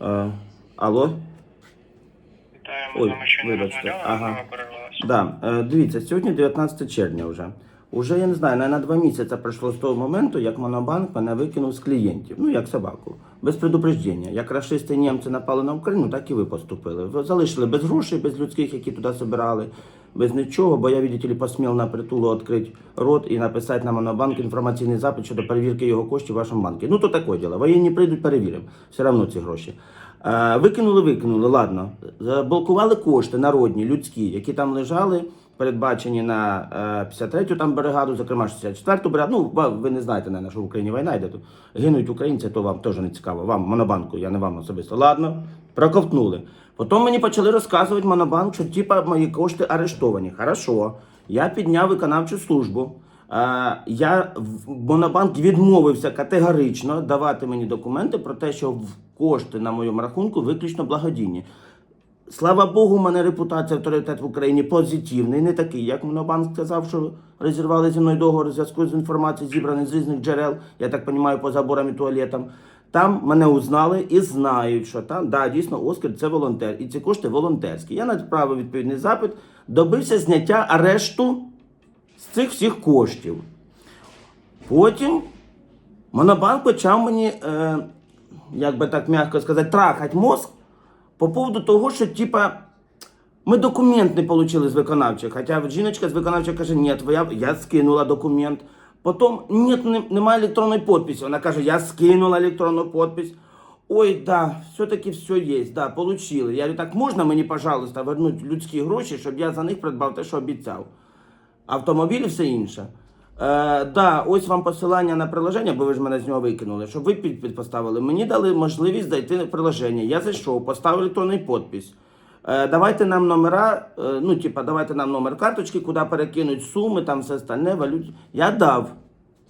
Е, алло? Вітаємо, Ой, вибачте, ага. Да, е, дивіться, сьогодні 19 червня вже. Уже я не знаю, на два місяці пройшло з того моменту, як Монобанк мене викинув з клієнтів. Ну, як собаку, без предупреждення. Як рашисти німці напали на Україну, так і ви поступили. Ви залишили без грошей, без людських, які туди збирали, без нічого, бо я, видите ли, посмів на притулу відкрити рот і написати на Монобанк інформаційний запит щодо перевірки його коштів в вашому банку. Ну, то таке діло. Воєнні прийдуть, перевіримо. Все одно ці гроші. Е, Викинули, викинули, ладно. Заблокували кошти народні, людські, які там лежали, передбачені на е, 53-ю там бригаду, зокрема 64-ту бригаду. Ну, ви не знаєте, наверное, що в Україні війна йде тут. Гинуть українці, то вам теж не цікаво. Вам, Монобанку, я не вам особисто. Ладно, проковтнули. Потім мені почали розказувати Монобанк, що типа мої кошти арештовані. Хорошо. Я підняв виконавчу службу. Е, Я Монобанк відмовився категорично давати мені документи про те, що кошти на моєму рахунку виключно благодійні. Слава Богу, у мене репутація авторитет в Україні позитивний, не такий, як Монобанк сказав, що розірвали зі мною договор у зв'язку з інформацією, зібраної з різних джерел, я так розумію, по заборам і туалетам. Там мене узнали і знають, що там, да, дійсно, Оскар це волонтер, і ці кошти волонтерські. Я направив відповідний запит, добився зняття арешту з цих всіх коштів. Потім Монобанк почав мені, е, як би так м'яко сказати, трахать мозк по поводу того, що типа. Ми документ не отримали з виконавчої. Хоча жіночка з виконавчої каже, ні, я, я скинула документ. Потім ні, не, немає електронної підписи. Вона каже, я скинула електронну підпис. Ой, да, все-таки все є, да, получили. Я говорю, так можна мені, пожалуйста, вернути людські гроші, щоб я за них придбав те, що обіцяв. Автомобіль і все інше. Е, да, ось вам посилання на приложення, бо ви ж мене з нього викинули, щоб ви підпис поставили. Мені дали можливість зайти на приложення. Я зайшов, поставив електронний підпис. Е, давайте нам номера, е, ну, типа, давайте нам номер карточки, куди перекинуть суми, там все остальне, валют. Я дав.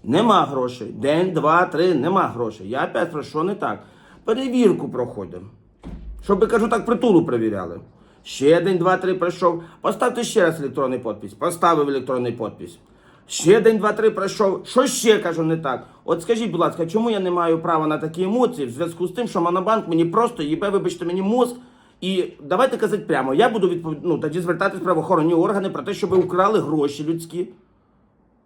Нема грошей. День, два, три, нема грошей. Я опять про що не так. Перевірку проходимо. Щоб, кажу так, притулу перевіряли. Ще день, два, три пройшов. Поставте ще раз електронний підпис. Поставив електронний підпис. Ще день, два, три пройшов. Що ще кажу не так? От скажіть, будь ласка, чому я не маю права на такі емоції в зв'язку з тим, що Монобанк мені просто їбе, вибачте мені мозк. І давайте казати прямо, я буду відповідь, ну, тоді звертатись в правоохоронні органи про те, щоб украли гроші людські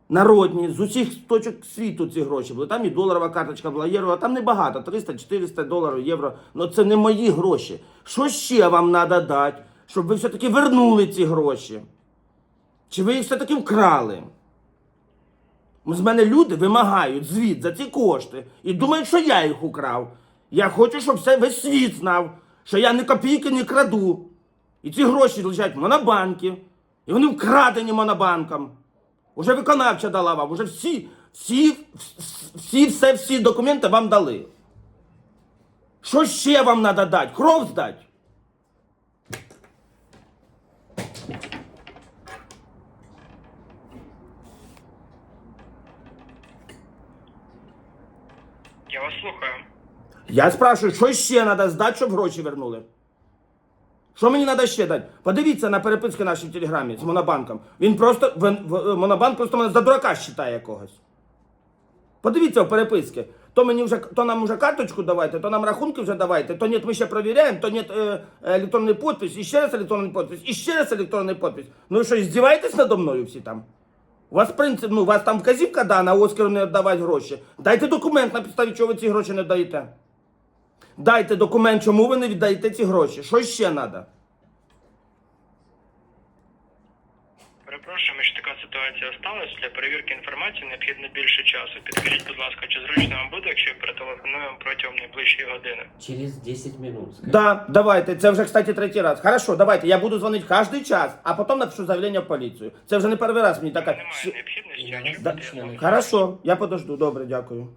народні, з усіх точок світу ці гроші були. Там і доларова карточка була, євро, а там небагато, 300-400 доларів, євро. Ну це не мої гроші. Що ще вам треба дати, щоб ви все-таки вернули ці гроші? Чи ви їх все-таки вкрали? З мене люди вимагають звіт за ці кошти і думають, що я їх украв. Я хочу, щоб все весь світ знав, що я ні копійки не краду. І ці гроші лежать в монобанки, і вони вкрадені монобанком. Уже виконавча дала вам, уже всі, всі, всі, все, всі документи вам дали. Що ще вам треба дати? Кров здати? Я вас слухаю. Я спрашиваю, що ще треба здати, щоб гроші вернули? Що мені треба ще дати? Подивіться на переписки нашій телеграмі з Монобанком. Він просто, в- Монобанк просто мене за дурака вважає якогось. Подивіться в переписки. То мені вже то нам вже карточку давайте, то нам рахунки вже давайте, то ні, ми ще перевіряємо, то ні е, електронний підпис, і ще раз електронний підпис, і ще раз електронний підпис. Ну і що, здіваєтесь надо мною всі там? У вас принцип, ну, у вас там вказівка дана, Оскару не віддавати гроші. Дайте документ, на підставі чого ви ці гроші не даєте. Дайте документ, чому ви не віддаєте ці гроші. Що ще треба? Перепрошую, що така ситуація сталася. Для перевірки інформації необхідно більше часу. Підкажіть, будь ласка, чи зручно вам буде, якщо я перетелефоную протягом найближчої години? Через 10 минут. Да, давайте. Це вже, кстати, третій раз. Хорошо, давайте. Я буду дзвонити кожен час, а потім напишу заявлення в поліцію. Це вже не перший раз мені така. Немає необхідності вам- Хорошо, я подожду. Добре, дякую.